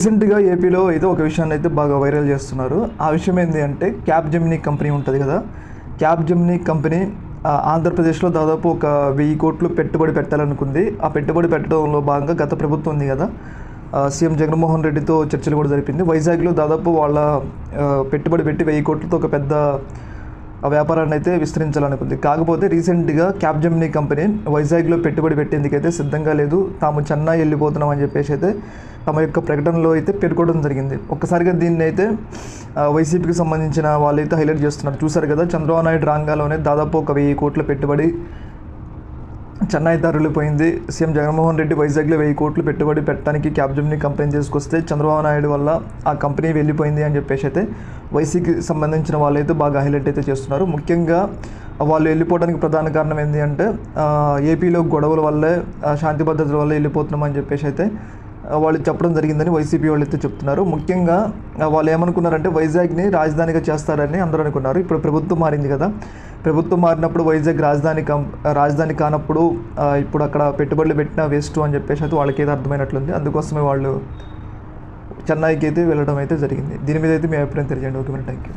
రీసెంట్గా ఏపీలో అయితే ఒక విషయాన్ని అయితే బాగా వైరల్ చేస్తున్నారు. ఆ విషయం ఏంటి అంటే క్యాబ్ జెమినీ కంపెనీ ఉంటుంది కదా. క్యాబ్ జెమినీ కంపెనీ ఆంధ్రప్రదేశ్లో దాదాపు ఒక వెయ్యి కోట్లు పెట్టుబడి పెట్టాలనుకుంది. ఆ పెట్టుబడి పెట్టడంలో భాగంగా గత ప్రభుత్వం ఉంది కదా. సీఎం జగన్మోహన్ రెడ్డితో చర్చలు కూడా జరిపింది. వైజాగ్లో దాదాపు వాళ్ళ పెట్టుబడి పెట్టి వెయ్యి కోట్లతో ఒక పెద్ద వ్యాపారాన్ని అయితే విస్తరించాలనుకుంది. కాకపోతే రీసెంట్గా క్యాప్జెమినీ కంపెనీ వైజాగ్లో పెట్టుబడి పెట్టేందుకైతే సిద్ధంగా లేదు. తాము చెన్నై వెళ్ళిపోతున్నాం అని చెప్పేసి అయితే తమ యొక్క ప్రకటనలో అయితే పేర్కోవడం జరిగింది. ఒక్కసారిగా దీన్ని అయితే వైసీపీకి సంబంధించిన వాళ్ళు అయితే హైలైట్ చేస్తున్నారు. చూసారు కదా చంద్రబాబు నాయుడు రాంగాలోనే దాదాపు ఒక వెయ్యి కోట్ల పెట్టుబడి చెన్నై తరలిపోయింది సీఎం జగన్మోహన్ రెడ్డి వైజాగ్లో వెయ్యి కోట్లు పెట్టుబడి పెట్టడానికి క్యాబ్జమ్ని కంపెనీ చేసుకొస్తే చంద్రబాబు నాయుడు వల్ల ఆ కంపెనీ వెళ్ళిపోయింది అని చెప్పేసి అయితే వైసీకి సంబంధించిన వాళ్ళైతే బాగా హైలైట్ అయితే చేస్తున్నారు. ముఖ్యంగా వాళ్ళు వెళ్ళిపోవడానికి ప్రధాన కారణం ఏంటి అంటే ఏపీలో గొడవల వల్లే శాంతి భద్రతల వల్ల వెళ్ళిపోతున్నామని చెప్పేసి అయితే వాళ్ళు చెప్పడం జరిగిందని వైసీపీ వాళ్ళు అయితే చెప్తున్నారు. ముఖ్యంగా వాళ్ళు ఏమనుకున్నారంటే వైజాగ్ని రాజధానిగా చేస్తారని అందరూ అనుకున్నారు. ఇప్పుడు ప్రభుత్వం మారింది కదా. ప్రభుత్వం మారినప్పుడు వైజాగ్ రాజధాని కం రాజధాని కానప్పుడు ఇప్పుడు అక్కడ పెట్టుబడులు పెట్టినా వేస్ట్ అని చెప్పేసి అయితే వాళ్ళకి అయితే అర్థమైనట్లుంది. అందుకోసమే వాళ్ళు చెన్నైకి అయితే వెళ్ళడం అయితే జరిగింది. దీని మీద అయితే మీ అభిప్రాయం తెలియజేయండి. Okay thank you